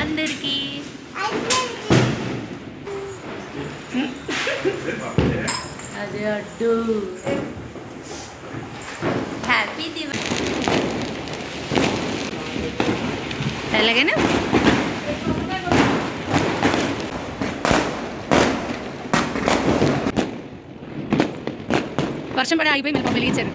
అందరికి అదే అడ్డు హ్యాపీ దివాళీ ఎలాగైనా వర్షం పడి ఆగిపోయి మీరు వెలిగించారు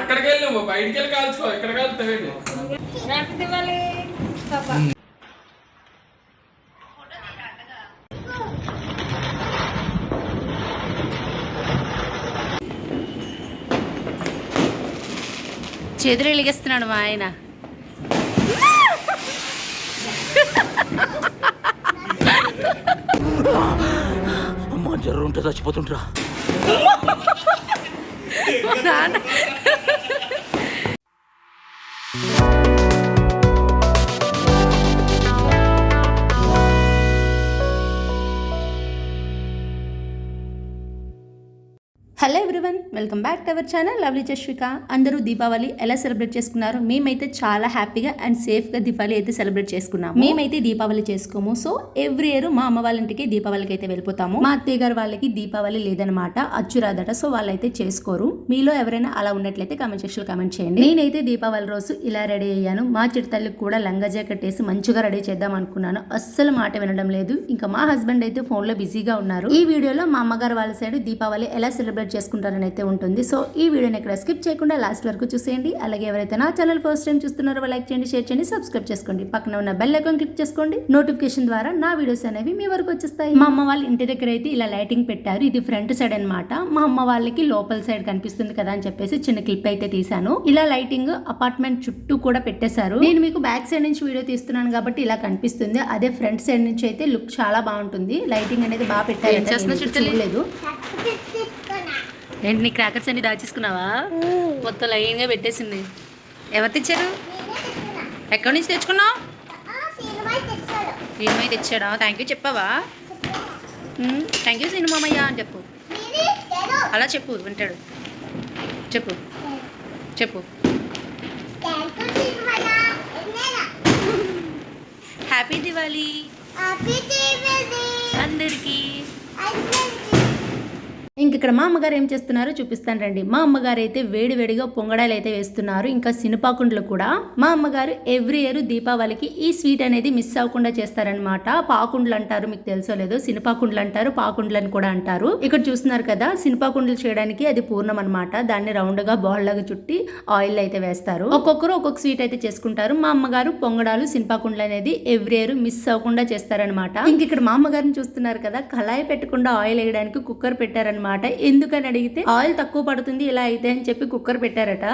అక్కడికి వెళ్ళి నువ్వు బయటికి వెళ్ళి కాల్చుకో ఇక్కడ కాలుతావేంటి చేతులు వెలిగిస్తున్నాడు మా ఆయన. అమ్మా జ్వరం ఉంటే చచ్చిపోతుంటరా నాన్న. Welcome back to our channel lovely Chashvika అందరూ దీపావళి ఎలా సెలబ్రేట్ చేసుకున్నారు? మేమైతే చాలా హ్యాపీగా అండ్ సేఫ్గా దీపావళి అయితే సెలబ్రేట్ చేసుకున్నాము. మేమైతే దీపావళి చేసుకోము. సో ఎవ్రీ ఇయర్ మా అమ్మ వాళ్ళ ఇంటికి దీపావళికి అయితే వెళ్ళిపోతాము. మా అత్తయ్య గారు వాళ్ళకి దీపావళి లేదనమాట అచ్చురాదట. సో వాళ్ళైతే చేసుకోరు. మీలో ఎవరైనా అలా ఉన్నట్లయితే కామెంట్ సెక్షన్ కామెంట్ చేయండి. నేనైతే దీపావళి రోజు ఇలా రెడీ అయ్యాను. మా చిడతల్లికి కూడా లంగా జాకెట్ వేసి మంచిగా రెడీ చేద్దాం అనుకున్నాను. అస్సలు మాట వినడం లేదు. ఇంకా మా హస్బెండ్ అయితే ఫోన్లో బిజీగా ఉన్నారు. ఈ వీడియోలో మా అమ్మగారు వాళ్ళ సైడ్ దీపావళి ఎలా సెలబ్రేట్ చేసుకుంటారని అయితే ఉంటుంది. సో ఈ వీడియోని ఇక్కడ స్కిప్ చేయకుండా లాస్ట్ వరకు చూసేయండి. అలాగే ఎవరైతే నా ఛానల్ ఫస్ట్ టైం చూస్తున్నారో లైక్ చేయండి షేర్ చేయండి సబ్స్క్రైబ్ చేసుకోండి. పక్కన ఉన్న బెల్ ఐకాన్ క్లిక్ చేసుకోండి. నోటిఫికేషన్ ద్వారా నా వీడియోస్ అనేవి మీ వరకు వచ్చేస్తాయి. మా అమ్మ వాళ్ళ ఇంటి దగ్గర అయితే ఇలా లైటింగ్ పెట్టారు. ఇది ఫ్రంట్ సైడ్ అన్నమాట. మా అమ్మ వాళ్ళకి లోపల సైడ్ కనిపిస్తుంది కదా అని చెప్పేసి చిన్న క్లిప్ అయితే తీసాను ఇలా లైటింగ్ అపార్ట్మెంట్ చుట్టూ కూడా పెట్టేశారు. నేను మీకు బ్యాక్ సైడ్ నుంచి వీడియో తీస్తున్నాను కాబట్టి ఇలా కనిపిస్తుంది. అదే ఫ్రంట్ సైడ్ నుంచి అయితే లుక్ చాలా బాగుంటుంది. లైటింగ్ అనేది బాగా పెట్టారు? చూడలేదు. ఏంటి నీ క్రాకర్స్ అన్ని దాచేసుకున్నావా? మొత్తం లైన్గా పెట్టేసింది. ఎవరు తెచ్చారు? ఎక్కడి నుంచి తెచ్చుకున్నావు? సినిమా తెచ్చాడా. థ్యాంక్ యూ చెప్పావా? థ్యాంక్ యూ సినిమామయ్య అని చెప్పు. అలా చెప్పు వింటాడు. చెప్పు. చెప్పు. హ్యాపీ దివాళీ అందరికీ. ఇంక ఇక్కడ మా అమ్మగారు ఏం చేస్తున్నారో చూపిస్తాను రండి. మా అమ్మగారు అయితే వేడి వేడిగా పొంగడాలు అయితే వేస్తున్నారు. ఇంకా సినిపాకుండలు కూడా. మా అమ్మగారు ఎవ్రీ ఇయర్ దీపావళికి ఈ స్వీట్ అనేది మిస్ అవ్వకుండా చేస్తారనమాట పాకుండ్లు అంటారు మీకు తెలుసో లేదో. సినిపాకుండ్లు అంటారు పాకుండ్లు అని కూడా అంటారు. ఇక్కడ చూస్తున్నారు కదా సినిపాకుండలు చేయడానికి అది పూర్ణం అనమాట దాన్ని రౌండ్గా బాల్ లాగా చుట్టి ఆయిల్ అయితే వేస్తారు. ఒక్కొక్కరు ఒక్కొక్క స్వీట్ అయితే చేసుకుంటారు. మా అమ్మగారు పొంగడాలు సినిపాకుండలు అనేది ఎవ్రీ ఇయర్ మిస్ అవ్వకుండా చేస్తారనమాట ఇంక ఇక్కడ మా అమ్మగారిని చూస్తున్నారు కదా కళాయి పెట్టకుండా ఆయిల్ వేయడానికి కుక్కర్ పెట్టారనమాట ఎందుకని అడిగితే ఆయిల్ తక్కువ పడుతుంది ఇలా అయితే అని చెప్పి కుక్కర్ పెట్టారట.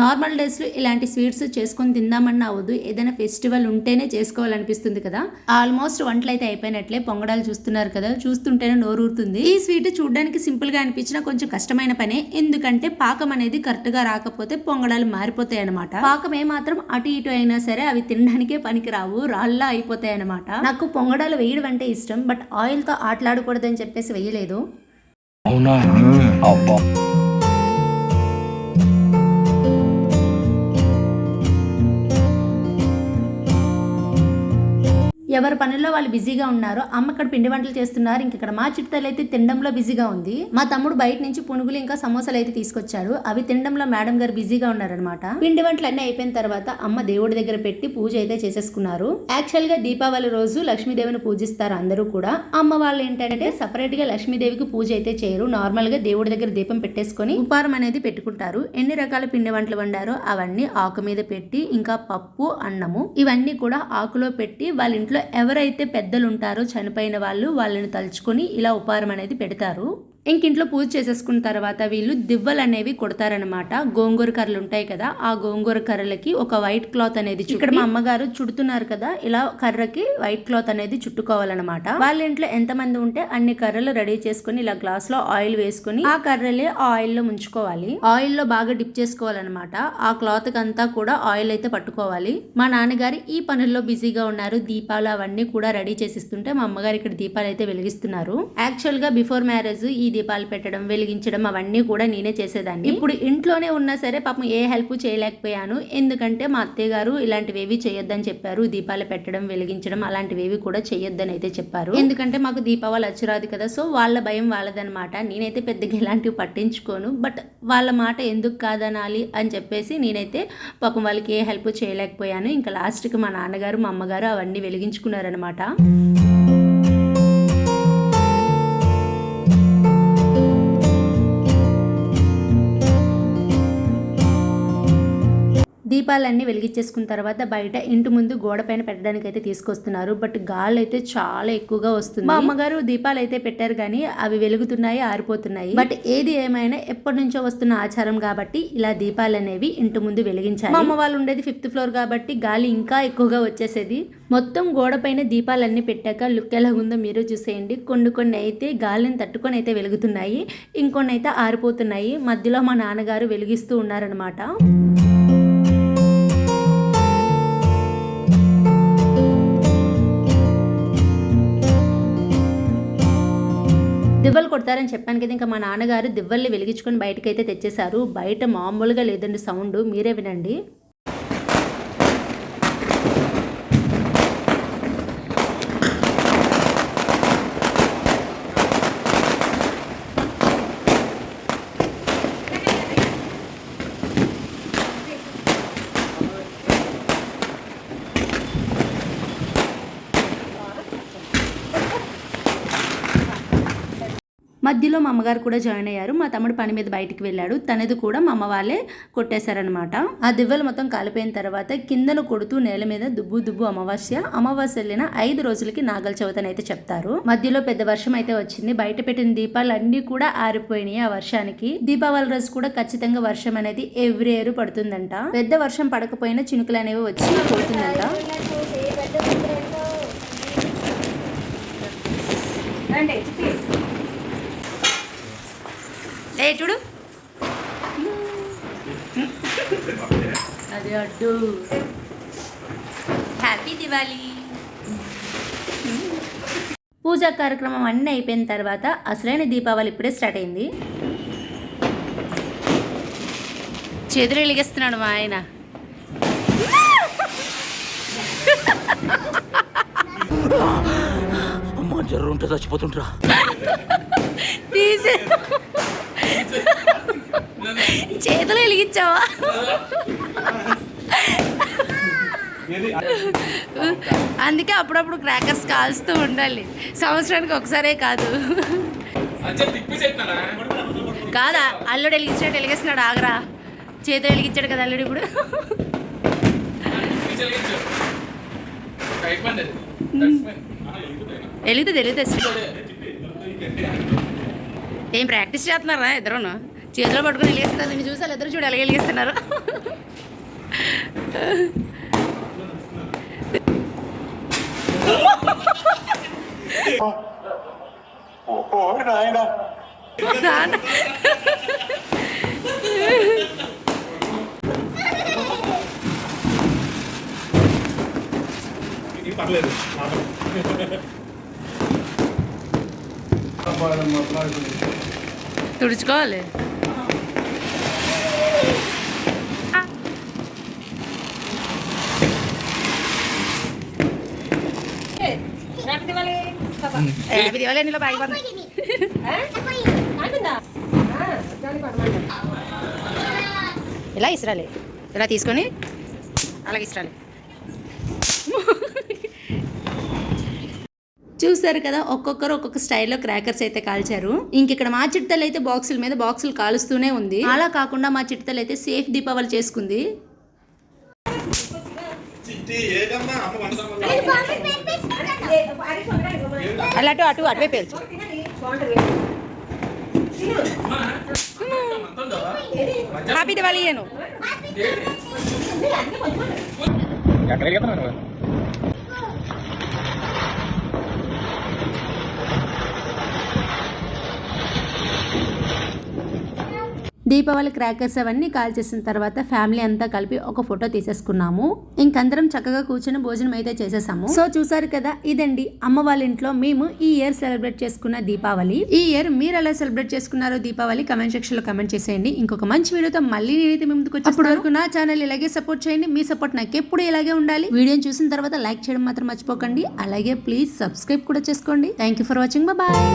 నార్మల్ డేస్లో ఇలాంటి స్వీట్స్ చేసుకొని తిందామన్నా అవ్వదు ఏదైనా ఫెస్టివల్ ఉంటేనే చేసుకోవాలనిపిస్తుంది కదా. ఆల్మోస్ట్ వంటలు అయితే అయిపోయినట్లే. పొంగడాలు చూస్తున్నారు కదా. చూస్తుంటేనే నోరూరుతుంది. ఈ స్వీట్ చూడడానికి సింపుల్గా అనిపించినా కొంచెం కష్టమైన పనే. ఎందుకంటే పాకం అనేది కరెక్ట్గా రాకపోతే పొంగడాలు మారిపోతాయి అనమాట పాకం ఏమాత్రం అటు ఇటు అయినా సరే అవి తినడానికే పనికి రావు రాళ్ళ అయిపోతాయి అనమాట నాకు పొంగడాలు వేయడం అంటే ఇష్టం. బట్ ఆయిల్తో ఆటలాడకూడదని చెప్పేసి వేయలేదు. అవునా? ఎవరి పనుల్లో వాళ్ళు బిజీగా ఉన్నారు అమ్మ ఇక్కడ పిండి వంటలు చేస్తున్నారు ఇంక ఇక్కడ మా చిట్టలు అయితే తినడంలో బిజీగా ఉంది. మా తమ్ముడు బయట నుంచి పునుగులు ఇంకా సమోసాలు అయితే తీసుకొచ్చాడు. అవి తినడంలో మేడం గారు బిజీగా ఉన్నారనమాట పిండి వంటలు అన్ని అయిపోయిన తర్వాత అమ్మ దేవుడి దగ్గర పెట్టి పూజ అయితే చేసేసుకున్నారు. యాక్చువల్గా దీపావళి రోజు లక్ష్మీదేవిని పూజిస్తారు అందరూ కూడా. అమ్మ వాళ్ళు ఏంటంటే సపరేట్గా లక్ష్మీదేవికి పూజ అయితే చేయరు. నార్మల్గా దేవుడి దగ్గర దీపం పెట్టేసుకొని ఉపారం అనేది పెట్టుకుంటారు. ఎన్ని రకాల పిండి వంటలు వండారో అవన్నీ ఆకు మీద పెట్టి ఇంకా పప్పు అన్నము ఇవన్నీ కూడా ఆకులో పెట్టి వాళ్ళ ఇంట్లో ఎవరైతే పెద్దలు ఉంటారో చనిపోయిన వాళ్ళు వాళ్ళని తలుచుకొని ఇలా ఉపారం అనేది పెడతారు. ఇంక ఇంట్లో పూజ చేసేసుకున్న తర్వాత వీళ్ళు దివ్వలు అనేవి కొడతారనమాట గోంగూర కర్రలు ఉంటాయి కదా ఆ గోంగూర కర్రలకి ఒక వైట్ క్లాత్ అనేది ఇక్కడ మా అమ్మగారు చుడుతున్నారు కదా ఇలా కర్రకి వైట్ క్లాత్ అనేది చుట్టుకోవాలన్నమాట. వాళ్ళ ఇంట్లో ఎంత మంది ఉంటే అన్ని కర్రలు రెడీ చేసుకుని ఇలా గ్లాస్లో ఆయిల్ వేసుకుని ఆ కర్రలే ఆ ఆయిల్లో ముంచుకోవాలి. ఆయిల్లో బాగా డిప్ చేసుకోవాలన్నమాట. ఆ క్లాత్ అంతా కూడా ఆయిల్ అయితే పట్టుకోవాలి. మా నాన్నగారు ఈ పనుల్లో బిజీగా ఉన్నారు. దీపాలు అవన్నీ కూడా రెడీ చేసిస్తుంటే మా అమ్మగారు ఇక్కడ దీపాలు అయితే వెలిగిస్తున్నారు. యాక్చువల్గా బిఫోర్ మ్యారేజ్ ఈ దీపాలు పెట్టడం వెలిగించడం అవన్నీ కూడా నేనే చేసేదాన్ని. ఇప్పుడు ఇంట్లోనే ఉన్నా సరే పాపం ఏ హెల్ప్ చేయలేకపోయాను. ఎందుకంటే మా అత్తయ్య గారు ఇలాంటివేవి చేయొద్దని చెప్పారు. దీపాలు పెట్టడం వెలిగించడం అలాంటివేవి కూడా చేయొద్దని అయితే చెప్పారు. ఎందుకంటే మాకు దీపావళి అచ్చురాదు కదా. సో వాళ్ళ భయం వాళ్ళదనమాట నేనైతే పెద్దగా ఇలాంటివి పట్టించుకోను. బట్ వాళ్ళ మాట ఎందుకు కాదనాలి అని చెప్పేసి నేనైతే పాపం వాళ్ళకి ఏ హెల్ప్ చేయలేకపోయాను. ఇంకా లాస్ట్కి మా నాన్నగారు మా అమ్మగారు అవన్నీ వెలిగించుకున్నారనమాట దీపాలన్నీ వెలిగించేసుకున్న తర్వాత బయట ఇంటి ముందు గోడ పైన పెట్టడానికి అయితే తీసుకొస్తున్నారు. బట్ గాలి అయితే చాలా ఎక్కువగా వస్తుంది. మా అమ్మగారు దీపాలు అయితే పెట్టారు కానీ అవి వెలుగుతున్నాయి ఆరిపోతున్నాయి. బట్ ఏది ఏమైనా ఎప్పటి నుంచో వస్తున్న ఆచారం కాబట్టి ఇలా దీపాలు అనేవి ఇంటి ముందు వెలిగించాలి. మా అమ్మ వాళ్ళు ఉండేది ఫిఫ్త్ ఫ్లోర్ కాబట్టి గాలి ఇంకా ఎక్కువగా వచ్చేసేది. మొత్తం గోడ పైన దీపాలన్నీ పెట్టాక లుక్ ఎలా ఉందో మీరు చూసేయండి. కొన్ని కొన్ని అయితే గాలిని తట్టుకొని అయితే వెలుగుతున్నాయి. ఇంకొన్ని అయితే ఆరిపోతున్నాయి. మధ్యలో మా నాన్నగారు వెలిగిస్తూ ఉన్నారనమాట కొడతారని చెప్పాను కదా ఇంకా మా నాన్నగారు దివ్వల్ని వెలిగించుకొని బయటకైతే తెచ్చేశారు. బయట మామూలుగా లేదండి సౌండ్. మీరే వినండి. మధ్యలో మా అమ్మగారు కూడా జాయిన్ అయ్యారు. మా తమ్ముడు పని మీద బయటికి వెళ్ళాడు. తనది కూడా మా అమ్మ వాళ్ళే కొట్టేశారనమాట ఆ దివ్వలు మొత్తం కాలిపోయిన తర్వాత కిందను కొడుతూ నేల మీద దుబ్బు దుబ్బు అమావాస్య అమావాస్య వెళ్ళిన ఐదు రోజులకి నాగల చవితి అయితే చెప్తారు. మధ్యలో పెద్ద వర్షం అయితే వచ్చింది. బయట పెట్టిన దీపాలు అన్ని కూడా ఆరిపోయినాయి ఆ వర్షానికి. దీపావళి రోజు కూడా ఖచ్చితంగా వర్షం అనేది ఎవ్రీ ఇయర్ పడుతుందంట. పెద్ద వర్షం పడకపోయినా చినుకులు అనేవి వచ్చి పోతుందంట ఏ చూడు. అదే అడ్డు. హ్యాపీ దివాలి పూజా కార్యక్రమం అన్నీ అయిపోయిన తర్వాత అసలైన దీపావళి ఇప్పుడే స్టార్ట్ అయింది. చేతులు వెలిగిస్తున్నాడు మా ఆయన. అమ్మా జ్వరం ఉంటే చచ్చిపోతుంటరా తీసే. చేతులు వెలిగించావా? అందుకే అప్పుడప్పుడు క్రాకర్స్ కాల్స్తూ ఉండాలి. సంవత్సరానికి ఒకసారే కాదు. కాదా అల్లుడు వెలిగించినట్టు వెలిగిస్తున్నాడు ఆగరా. చేతులు వెలిగించాడు కదా అల్లుడు ఇప్పుడు. తిప్పిసేలిగించు అయిపోయింది వెలిగితే తెలియదు ఏం ప్రాక్టీస్ చేస్తున్నారా ఇద్దరును? చేతిలో పట్టుకుని వెళ్ళేస్తున్నారు నేను చూసి వాళ్ళు ఇద్దరు చూడు ఎలా వెళ్ళేస్తున్నారు. పర్లేదు తుడుచుకోవాలి హ్యాపీ దివాళీ అన్నిలో బాగా ఇలా ఇస్రాలి? ఇలా తీసుకొని అలాగే ఇస్రాలి. చూసారు కదా ఒక్కొక్కరు ఒక్కొక్క స్టైల్లో క్రాకర్స్ అయితే కాల్చారు. ఇంక ఇక్కడ మా చిట్టలు అయితే బాక్సుల మీద బాక్సులు కాలుస్తూనే ఉంది. అలా కాకుండా మా చిట్టలు అయితే సేఫ్ దీపావళి చేసుకుంది. అలా అటు అటు అటువే పేల్చు హ్యాపీ దివాళీ అను దీపావళి క్రాకర్స్ అవన్నీ కాల్ చేసిన తర్వాత ఫ్యామిలీ అంతా కలిపి ఒక ఫోటో తీసేసుకున్నాము. ఇంకందరం చక్కగా కూర్చొని భోజనం అయితే చేసేసాము. సో చూసారు కదా ఇదండి అమ్మ వాళ్ళ ఇంట్లో మేము ఈ ఇయర్ సెలబ్రేట్ చేసుకున్న దీపావళి. ఈ ఇయర్ మీరు ఎలా సెలబ్రేట్ చేసుకున్నారో దీపావళి కమెంట్ సెక్షన్లో కమెంట్ చేసేయండి. ఇంకొక మంచి వీడియోతో మళ్ళీ నేనైతే మీ ముందుకు వరకు నా ఛానల్ ఇలాగే సపోర్ట్ చేయండి. మీ సపోర్ట్ నాకు ఎప్పుడు ఇలాగే ఉండాలి. వీడియోని చూసిన తర్వాత లైక్ చేయడం మాత్రం మర్చిపోకండి. అలాగే ప్లీజ్ సబ్స్క్రైబ్ కూడా చేసుకోండి. Thank you for watching. Bye.